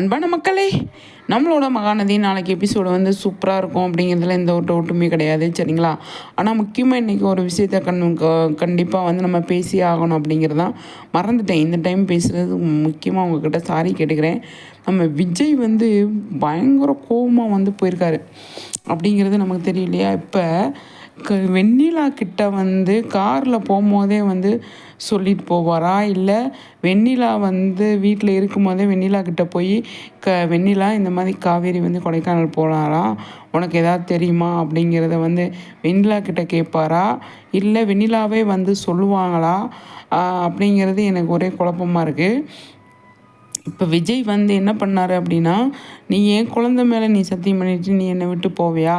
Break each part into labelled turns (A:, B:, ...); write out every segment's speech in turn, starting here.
A: அன்பான மக்களே நம்மளோட மகாநதி நாளைக்கு எபிசோடு வந்து சூப்பராக இருக்கும் அப்படிங்கிறதுல எந்த ஒரு டவுட்டுமே கிடையாது சரிங்களா? ஆனால் முக்கியமாக இன்றைக்கி ஒரு விஷயத்த கண் கண்டிப்பாக வந்து நம்ம பேசியே ஆகணும் அப்படிங்கிறதான் மறந்துட்டேன். இந்த டைம் பேசுகிறது முக்கியமாக உங்ககிட்ட சாரி கேட்டுக்கிறேன். நம்ம விஜய் வந்து பயங்கர கோபமாக வந்து போயிருக்காரு. அப்படிங்கிறது நமக்கு தெரியலையா? இப்போ வெண்ணிலா கிட்ட வந்து காரில் போகும்போதே வந்து சொல்லிட்டு போவாரா? இல்லை வெண்ணிலா வந்து வீட்டில் இருக்கும்போதே வெண்ணிலா கிட்ட போய் க வெண்ணிலா இந்த மாதிரி காவேரி வந்து கொடைக்கானல் போனாரா? உனக்கு ஏதாவது தெரியுமா? அப்படிங்கிறத வந்து வெண்ணிலா கிட்ட கேட்பாரா இல்லை வெண்ணிலாவே வந்து சொல்லுவாங்களா? அப்படிங்கிறது எனக்கு ஒரே குழப்பமாக இருக்குது இப்போ விஜய் வந்து என்ன பண்ணார் அப்படின்னா நீ ஏன் குழந்த மேலே நீ சத்தியம் பண்ணிட்டு நீ என்னை விட்டு போவியா?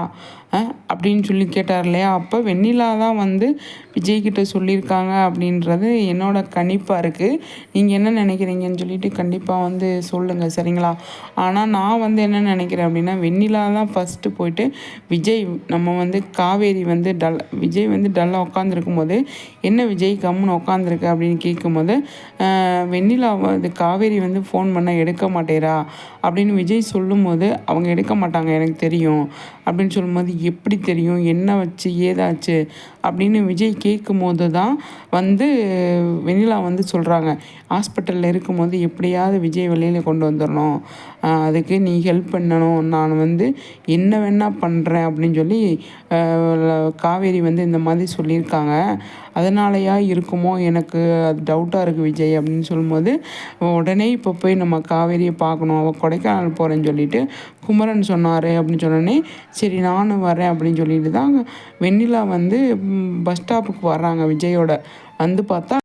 A: அப்படின்னு சொல்லி கேட்டார் இல்லையா? அப்போ வெண்ணிலா தான் வந்து விஜய்கிட்ட சொல்லியிருக்காங்க அப்படின்றது என்னோட கணிப்பாக இருக்குது நீங்கள் என்ன நினைக்கிறீங்கன்னு சொல்லிட்டு கண்டிப்பாக வந்து சொல்லுங்கள் சரிங்களா? ஆனால் நான் வந்து என்ன நினைக்கிறேன் அப்படின்னா வெண்ணிலா தான் ஃபஸ்ட்டு போயிட்டு விஜய் நம்ம வந்து காவேரி வந்து டல் விஜய் வந்து டல்லாக உட்காந்துருக்கும் போது என்ன விஜய் கம்முன்னு உட்காந்துருக்கு அப்படின்னு கேட்கும்போது வெண்ணிலா வந்து காவேரி வந்து ஃபோன் பண்ண எடுக்க மாட்டேரா அப்படின்னு விஜய் சொல்லும்போது அவங்க எடுக்க மாட்டாங்க எனக்கு தெரியும். அப்படின்னு சொல்லும்போது எப்படி தெரியும்? என்ன வச்சு? ஏதாச்சு? அப்படின்னு விஜய் கேட்கும் போது தான் வந்து வெண்ணிலா வந்து சொல்கிறாங்க ஹாஸ்பிட்டலில் இருக்கும்போது எப்படியாவது விஜய் வெளியில் கொண்டு வந்துடணும் அதுக்கு நீ ஹெல்ப் பண்ணணும். நான் வந்து என்ன வேணால் பண்ணுறேன் அப்படின்னு சொல்லி காவேரி வந்து இந்த மாதிரி சொல்லியிருக்காங்க. அதனாலயா இருக்குமோ? எனக்கு அது டவுட்டாக இருக்குது விஜய். அப்படின்னு சொல்லும்போது உடனே இப்போ போய் நம்ம காவேரியை பார்க்கணும். அவள் கொடைக்கானல் போகிறேன்னு சொல்லிட்டு குமரன் சொன்னார் அப்படின்னு சொன்னோடனே சரி நானும் வரேன் அப்படின்னு சொல்லிட்டு தான் வெண்ணிலா வந்து பஸ் ஸ்டாப்புக்கு வர்றாங்க விஜயோட. வந்து பார்த்தா